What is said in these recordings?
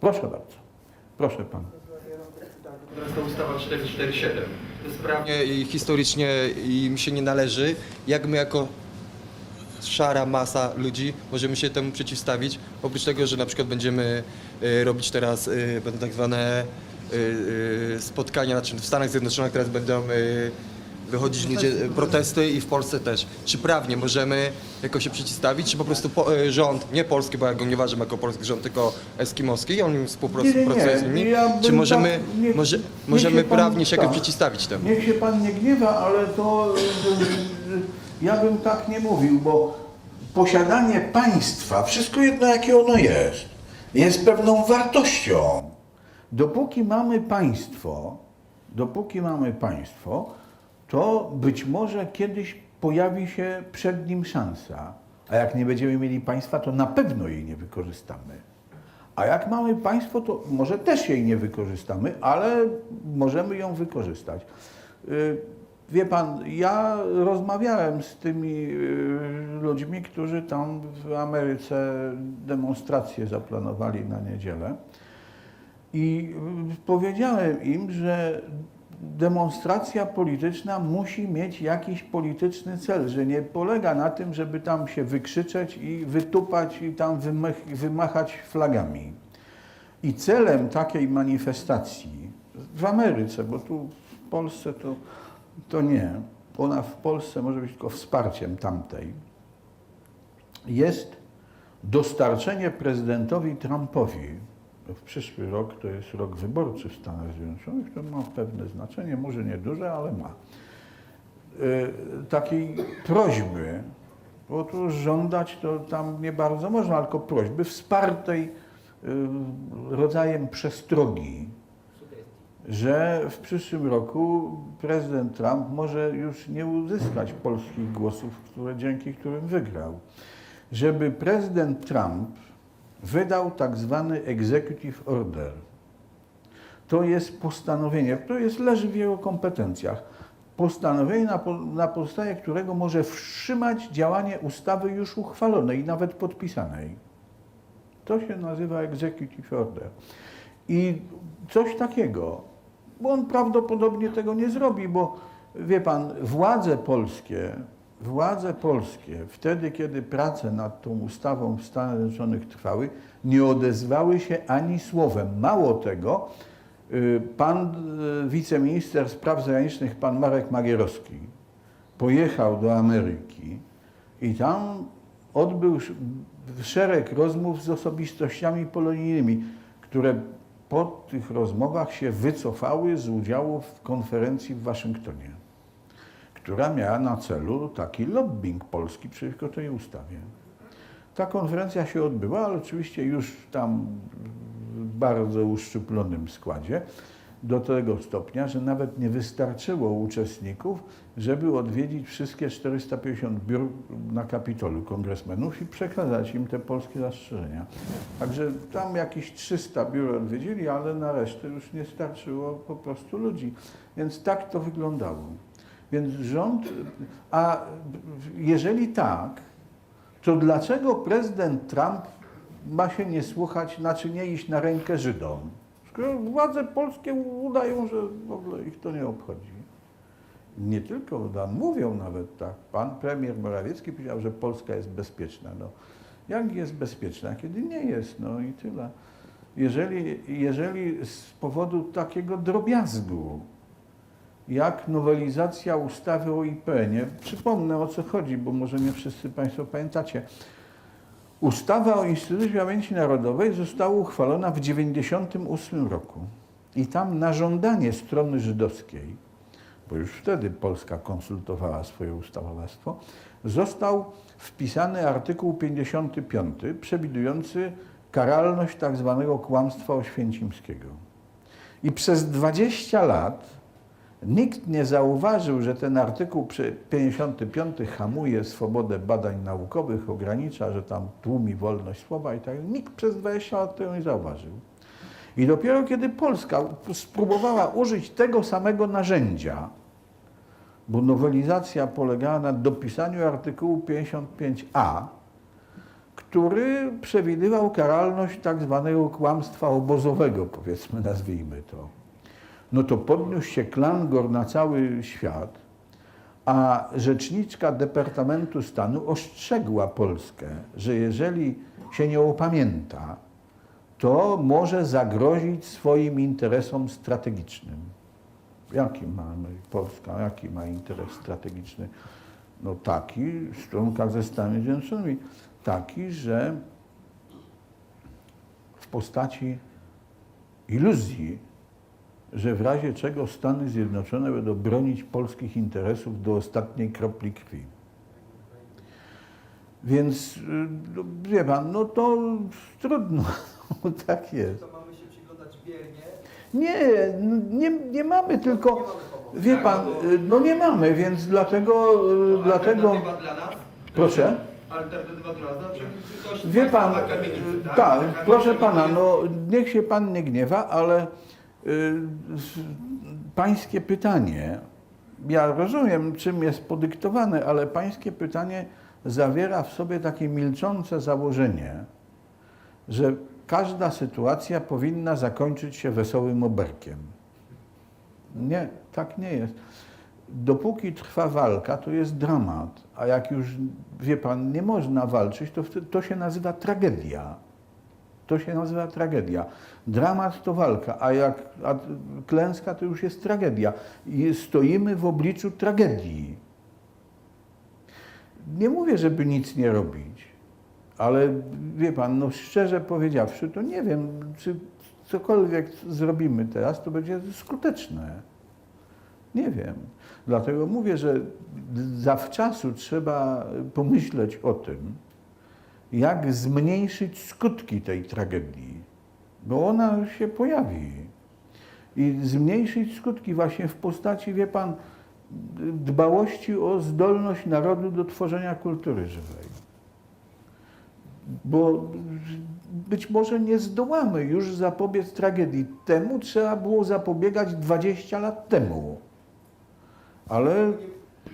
Proszę bardzo. Proszę. Teraz ta ustawa 447. To jest prawnie Nie, i historycznie im się nie należy. Jak my jako szara masa ludzi możemy się temu przeciwstawić? Oprócz tego, że na przykład będziemy y, robić teraz y, będą tak zwane y, spotkania, znaczy w Stanach Zjednoczonych teraz będą wychodzić ludzie, y, protesty i w Polsce też. Czy prawnie możemy jakoś się przeciwstawić, czy po prostu po, y, rząd, nie polski, bo ja go nie uważam jako polski rząd, tylko eskimoski, on współpracuje z nimi, Ja bym czy możemy, tak- niech- może, niech możemy się prawnie się jakoś tak. przeciwstawić temu? Niech się pan nie gniewa, ale to ja bym tak nie mówił, bo posiadanie państwa, wszystko jedno jakie ono jest, jest pewną wartością. Dopóki mamy państwo, dopóki mamy państwo, to być może kiedyś pojawi się przed nim szansa. A jak nie będziemy mieli państwa, to na pewno jej nie wykorzystamy. A jak mamy państwo, to może też jej nie wykorzystamy, ale możemy ją wykorzystać. Y, Wie pan, ja rozmawiałem z tymi y, ludźmi, którzy tam w Ameryce demonstracje zaplanowali na niedzielę. I y, powiedziałem im, że demonstracja polityczna musi mieć jakiś polityczny cel, że nie polega na tym, żeby tam się wykrzyczeć i wytupać i tam wymach, wymachać flagami. I celem takiej manifestacji w Ameryce, bo tu w Polsce to, to nie, ona w Polsce może być tylko wsparciem tamtej, jest dostarczenie prezydentowi Trumpowi, w przyszły rok to jest rok wyborczy w Stanach Zjednoczonych, to ma pewne znaczenie, może nie duże, ale ma, y, takiej prośby, tu żądać to tam nie bardzo można, tylko prośby wspartej y, rodzajem przestrogi, że w przyszłym roku prezydent Trump może już nie uzyskać polskich głosów, które, dzięki którym wygrał. Żeby prezydent Trump wydał tak zwany executive order. To jest postanowienie, to jest, leży w jego kompetencjach. Postanowienie, na, na podstawie którego może wstrzymać działanie ustawy już uchwalonej, nawet podpisanej. To się nazywa executive order. I coś takiego, bo on prawdopodobnie tego nie zrobi, bo wie pan, władze polskie, władze polskie, wtedy kiedy prace nad tą ustawą w Stanach Zjednoczonych trwały, nie odezwały się ani słowem. Mało tego, y, pan y, wiceminister spraw zagranicznych, pan Marek Magierowski, pojechał do Ameryki i tam odbył sz- szereg rozmów z osobistościami polonijnymi, które po tych rozmowach się wycofały z udziału w konferencji w Waszyngtonie, która miała na celu taki lobbying polski przeciwko tej ustawie. Ta konferencja się odbyła, ale oczywiście już tam w bardzo uszczuplonym składzie, do tego stopnia, że nawet nie wystarczyło uczestników, żeby odwiedzić wszystkie 450 biur na Kapitolu kongresmenów i przekazać im te polskie zastrzeżenia. Także tam jakieś 300 biur odwiedzili, ale na resztę już nie starczyło po prostu ludzi. Więc tak to wyglądało. Więc rząd, a jeżeli tak, to dlaczego prezydent Trump ma się nie słuchać, znaczy nie iść na rękę Żydom? Skoro władze polskie udają, że w ogóle ich to nie obchodzi. Nie tylko mówią nawet tak. Pan premier Morawiecki powiedział, że Polska jest bezpieczna. No, jak jest bezpieczna, kiedy nie jest? No i tyle. Jeżeli, jeżeli z powodu takiego drobiazgu, jak nowelizacja ustawy o IPN-ie. Przypomnę o co chodzi, bo może nie wszyscy Państwo pamiętacie. Ustawa o Instytucie Pamięci Narodowej została uchwalona w 1998 roku. I tam na żądanie strony żydowskiej, bo już wtedy Polska konsultowała swoje ustawodawstwo, został wpisany artykuł 55 przewidujący karalność tak zwanego kłamstwa oświęcimskiego. I przez 20 lat Nikt nie zauważył, że ten artykuł przy- 55 hamuje swobodę badań naukowych, ogranicza, że tam tłumi wolność słowa i tak. Nikt przez 20 lat tego nie zauważył. I dopiero kiedy Polska spróbowała użyć tego samego narzędzia, bo nowelizacja polegała na dopisaniu artykułu 55a, który przewidywał karalność tak zwanego kłamstwa obozowego, powiedzmy, nazwijmy to. No to podniósł się klangor na cały świat, a rzeczniczka Departamentu Stanu ostrzegła Polskę, że jeżeli się nie opamięta, to może zagrozić swoim interesom strategicznym. Jaki mamy Polska, jaki ma interes strategiczny? No taki, w stosunkach ze Stanami Zjednoczonymi, taki, że w postaci iluzji, że w razie czego Stany Zjednoczone będą bronić polskich interesów do ostatniej kropli krwi. Więc, y, no, wie pan, no to trudno, tak jest. To mamy się przyglądać biernie. Nie, nie, nie mamy, tylko, wie pan, y, no nie mamy, więc dlatego, y, dlatego, Alternatywa dla nas? proszę. Alternatywa dla nas? Wie pan, tak? tak, proszę pana, no niech się pan nie gniewa, ale pańskie pytanie, ja rozumiem czym jest podyktowane, ale pańskie pytanie zawiera w sobie takie milczące założenie, że każda sytuacja powinna zakończyć się wesołym oberkiem. Nie, tak nie jest. Dopóki trwa walka, to jest dramat, a jak już, wie pan, nie można walczyć, to, to się nazywa tragedia. To się nazywa tragedia. Dramat to walka, a jak a klęska to już jest tragedia. I stoimy w obliczu tragedii. Nie mówię, żeby nic nie robić, ale wie pan, no szczerze powiedziawszy, to nie wiem, czy cokolwiek zrobimy teraz, to będzie skuteczne. Nie wiem. Dlatego mówię, że zawczasu trzeba pomyśleć o tym, jak zmniejszyć skutki tej tragedii, bo ona się pojawi. I zmniejszyć skutki właśnie w postaci, wie pan, dbałości o zdolność narodu do tworzenia kultury żywej. Bo być może nie zdołamy już zapobiec tragedii. Temu trzeba było zapobiegać 20 lat temu. Ale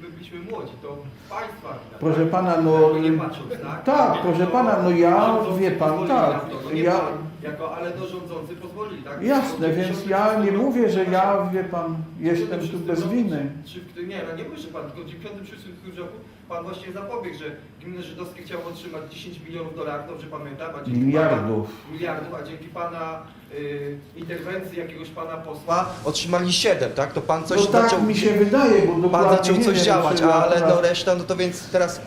My byliśmy młodzi, to państwa wina, Proszę tak? pana, no- Jakby nie patrząc, tak? Tak, proszę pana, no ja, wie pan, tak, no ja- jako, ale to rządzący pozwolili, tak? jasne, więc ja nie mówię, że ja, wie pan, jestem tu bez winy. Czy, nie, no nie mówię, że pan, tylko w 96 roku pan właśnie zapobiegł, że gminy żydowskie chciały otrzymać 10 milionów dolarów, dobrze pamiętam, a dzięki Miliardów. Pana, miliardów, a dzięki pana y, interwencji jakiegoś pana posła, otrzymali 7, tak? To pan coś No tak zaczął. mi się wydaje, bo Pan dokładnie zaczął nie coś wiem, działać, czy ja ale no reszta, no to więc teraz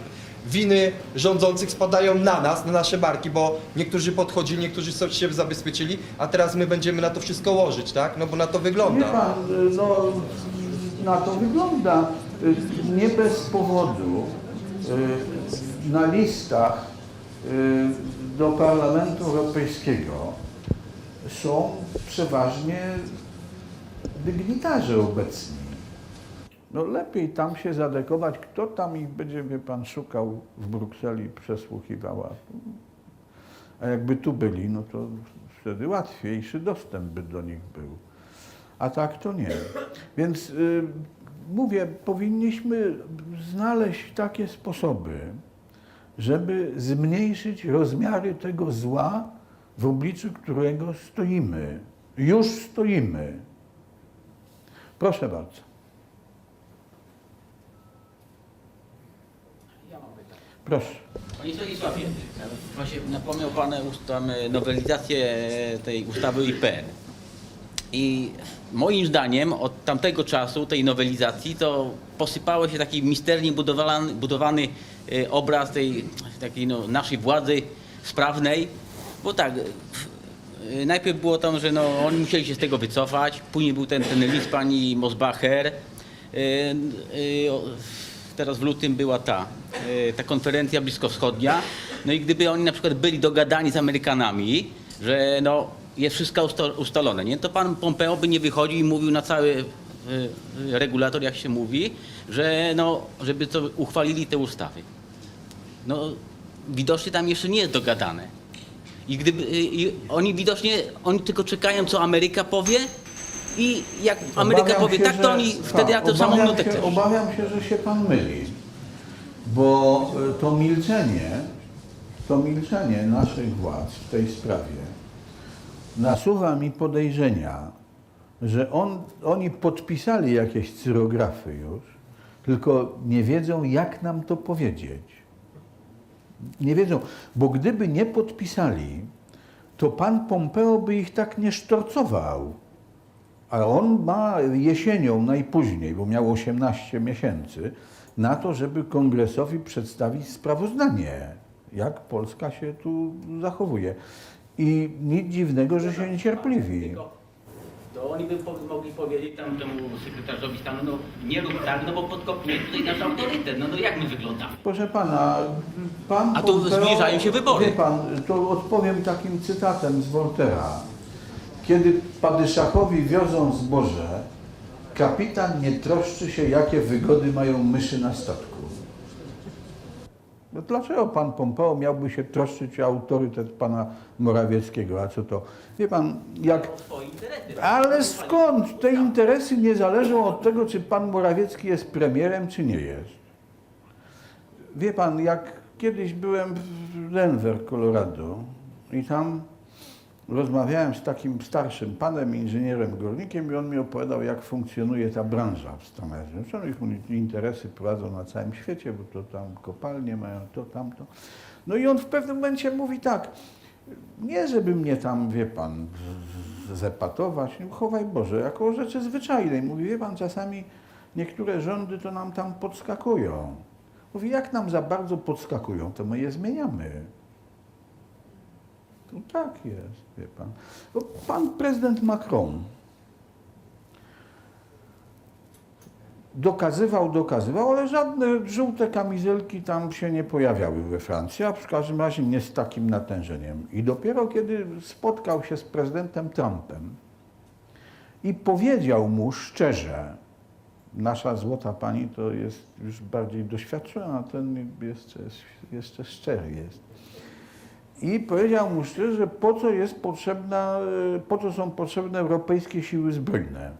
winy rządzących spadają na nas, na nasze barki, bo niektórzy podchodzili, niektórzy się zabezpieczyli, a teraz my będziemy na to wszystko łożyć, tak? No bo na to Nie wygląda. pan, no na to wygląda. Nie bez powodu y, na listach y, do Parlamentu Europejskiego są przeważnie dygnitarze obecni. No lepiej tam się zadekować, kto tam ich będzie, wie pan, szukał w Brukseli, przesłuchiwał. a- jakby tu byli, no to wtedy łatwiejszy dostęp by do nich był. A tak to nie. Więc y, mówię, powinniśmy znaleźć takie sposoby, żeby zmniejszyć rozmiary tego zła, w obliczu którego stoimy. Już stoimy. Proszę bardzo. Proszę. Panie Stanisławie, właśnie napomniał Pan e, nowelizację tej ustawy IPN. I moim zdaniem od tamtego czasu, tej nowelizacji, to posypało się taki misternie budowany, budowany e, obraz tej takiej no, naszej władzy sprawnej. Bo tak, e, najpierw było tam, że no, oni musieli się z tego wycofać, później był ten, ten list pani Mosbacher. E, e, o- teraz w lutym była ta, e, ta konferencja bliskowschodnia. No i gdyby oni na przykład byli dogadani z Amerykanami, że no, jest wszystko usta- ustalone, nie? to pan Pompeo by nie wychodził i mówił na cały e, e, regulator, jak się mówi, że no, żeby to uchwalili te ustawy. No, widocznie tam jeszcze nie jest dogadane. I gdyby i oni widocznie, oni tylko czekają, co Ameryka powie i jak Ameryka Obawiam powie się, tak, to oni wtedy ja tak, to samą obawiam nutę się. Obawiam się, że się pan myli, bo y, to milczenie to milczenie naszych władz w tej sprawie nasuwa mi podejrzenia, że on, oni podpisali jakieś cyrografy już, tylko nie wiedzą, jak nam to powiedzieć. Nie wiedzą, bo gdyby nie podpisali, to pan Pompeo by ich tak nie sztorcował. A on ma jesienią najpóźniej, bo miał 18 miesięcy, na to, żeby kongresowi przedstawić sprawozdanie, jak Polska się tu zachowuje. I nic dziwnego, że się niecierpliwi. To oni by mogli powiedzieć tam temu sekretarzowi stanu, no nie rób tak, no bo podkopnie tutaj nasz autorytet, no, no jak my wyglądamy? Proszę pana, pan A tu Pompeo- zbliżają się wybory. Wie pan, to odpowiem takim cytatem z Voltera. Kiedy padyszachowi wiozą zboże, kapitan nie troszczy się, jakie wygody mają myszy na statku. No dlaczego pan Pompeo miałby się troszczyć o autorytet pana Morawieckiego? A co to? Wie pan, jak ale skąd? Te interesy nie zależą od tego, czy pan Morawiecki jest premierem, czy nie jest. Wie pan, jak kiedyś byłem w Denver, Colorado i tam rozmawiałem z takim starszym panem, inżynierem górnikiem i on mi opowiadał, jak funkcjonuje ta branża w Stanach Zjednoczonych. Interesy prowadzą na całym świecie, bo to tam kopalnie mają, to, tamto. No i on w pewnym momencie mówi tak, nie żeby mnie tam, wie pan, zepatować, no, chowaj Boże, jako rzeczy zwyczajnej. Mówi, wie pan, czasami niektóre rządy to nam tam podskakują. Mówi, jak nam za bardzo podskakują, to my je zmieniamy. No tak jest, wie pan. Bo pan prezydent Macron dokazywał, dokazywał, ale żadne żółte kamizelki tam się nie pojawiały we Francji, a w każdym razie nie z takim natężeniem. I dopiero kiedy spotkał się z prezydentem Trumpem i powiedział mu szczerze, nasza złota pani to jest już bardziej doświadczona, ten jeszcze szczery jest. I powiedział mu szczerze, po co jest potrzebna, e, po co są potrzebne europejskie siły zbrojne.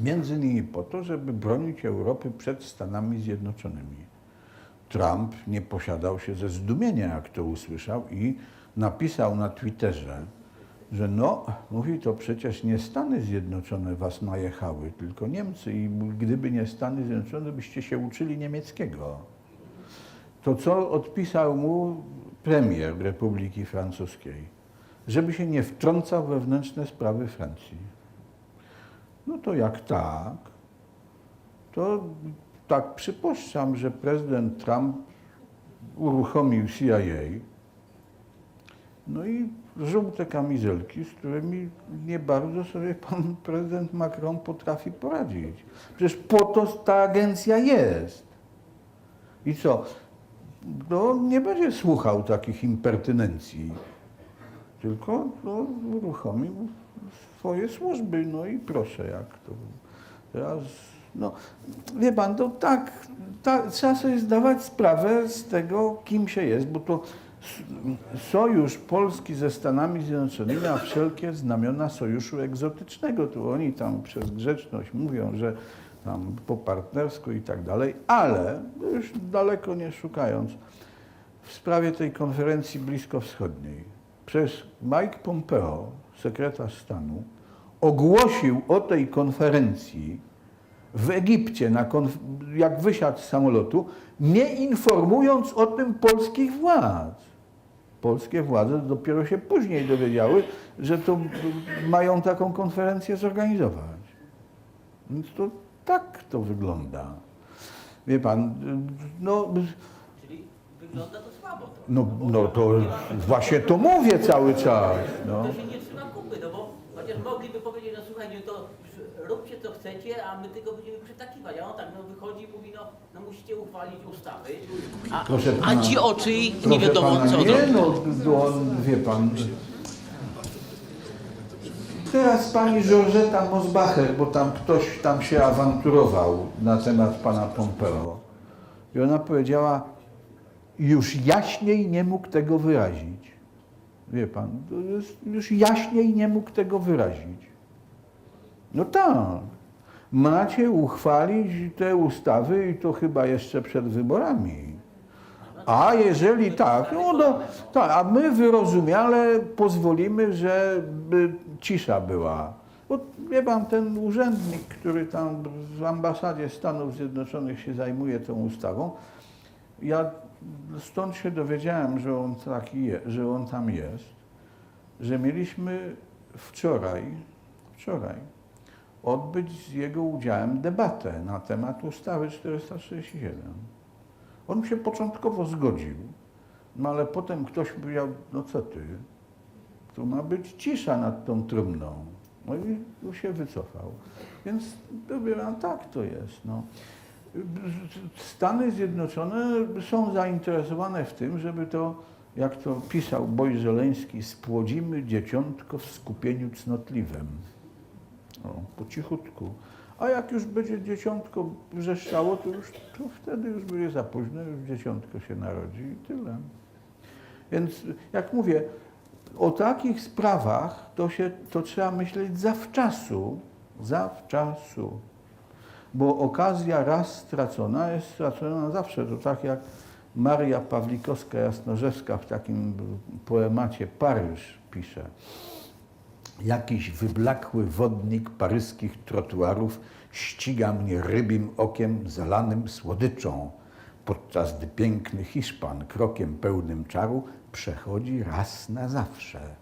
Między innymi po to, żeby bronić Europy przed Stanami Zjednoczonymi. Trump nie posiadał się ze zdumienia, jak to usłyszał i napisał na Twitterze, że no, mówi to przecież nie Stany Zjednoczone was najechały, tylko Niemcy i gdyby nie Stany Zjednoczone, byście się uczyli niemieckiego. To co odpisał mu premier Republiki Francuskiej? Żeby się nie wtrącał we wewnętrzne sprawy Francji. No to jak tak, to tak przypuszczam, że prezydent Trump uruchomił CIA, no i żółte kamizelki, z którymi nie bardzo sobie pan prezydent Macron potrafi poradzić. Przecież po to ta agencja jest. I co? No, nie będzie słuchał takich impertynencji, tylko no, uruchomił swoje służby. No i proszę, jak to teraz. No, wie pan, to tak, tak, trzeba sobie zdawać sprawę z tego, kim się jest, bo to sojusz Polski ze Stanami Zjednoczonymi, a wszelkie znamiona sojuszu egzotycznego. Tu oni tam przez grzeczność mówią, że tam po partnersku i tak dalej, ale już daleko nie szukając, w sprawie tej konferencji bliskowschodniej przez Mike Pompeo, sekretarz stanu, ogłosił o tej konferencji w Egipcie, konf- jak wysiadł z samolotu, nie informując o tym polskich władz. Polskie władze dopiero się później dowiedziały, że to mają taką konferencję zorganizować. Więc to tak to wygląda. Wie pan, no, Czyli wygląda to słabo. To. no, no to właśnie to mówię cały czas. No. To się nie trzyma kupy, no bo chociaż mogliby powiedzieć, no słuchajcie, to róbcie co chcecie, a my tylko będziemy przytakiwać. A on tak no wychodzi i mówi, no, no musicie uchwalić ustawy. A, Proszę a pana, ci oczy nie Proszę wiadomo pana, co Nie, no, on, wie pan. Teraz pani Georgeta Mosbacher, bo tam ktoś tam się awanturował na temat pana Pompeo. I ona powiedziała, już jaśniej nie mógł tego wyrazić. Wie pan, już jaśniej nie mógł tego wyrazić. No tak. Macie uchwalić te ustawy i to chyba jeszcze przed wyborami. A jeżeli tak, no, no tak, a my wyrozumiale pozwolimy, żeby cisza była. Bo wie pan, ten urzędnik, który tam w ambasadzie Stanów Zjednoczonych się zajmuje tą ustawą, ja stąd się dowiedziałem, że on taki je, że on tam jest, że mieliśmy wczoraj, wczoraj odbyć z jego udziałem debatę na temat ustawy 437. On się początkowo zgodził, no ale potem ktoś powiedział, no co ty, tu ma być cisza nad tą trumną. No i się wycofał. Więc wybieram, tak to jest. No. Stany Zjednoczone są zainteresowane w tym, żeby to, jak to pisał Boj Żeleński, spłodzimy dzieciątko w skupieniu cnotliwym. O, po cichutku. A jak już będzie dzieciątko wrzeszczało, to już to wtedy już będzie za późno, już dzieciątko się narodzi i tyle. Więc jak mówię, o takich sprawach to, się, to trzeba myśleć zawczasu, zawczasu. Bo okazja raz stracona jest stracona zawsze. To tak jak Maria Pawlikowska-Jasnorzewska w takim poemacie Paryż pisze. Jakiś wyblakły wodnik paryskich trotuarów ściga mnie rybim okiem zalanym słodyczą, podczas gdy piękny Hiszpan krokiem pełnym czaru przechodzi raz na zawsze.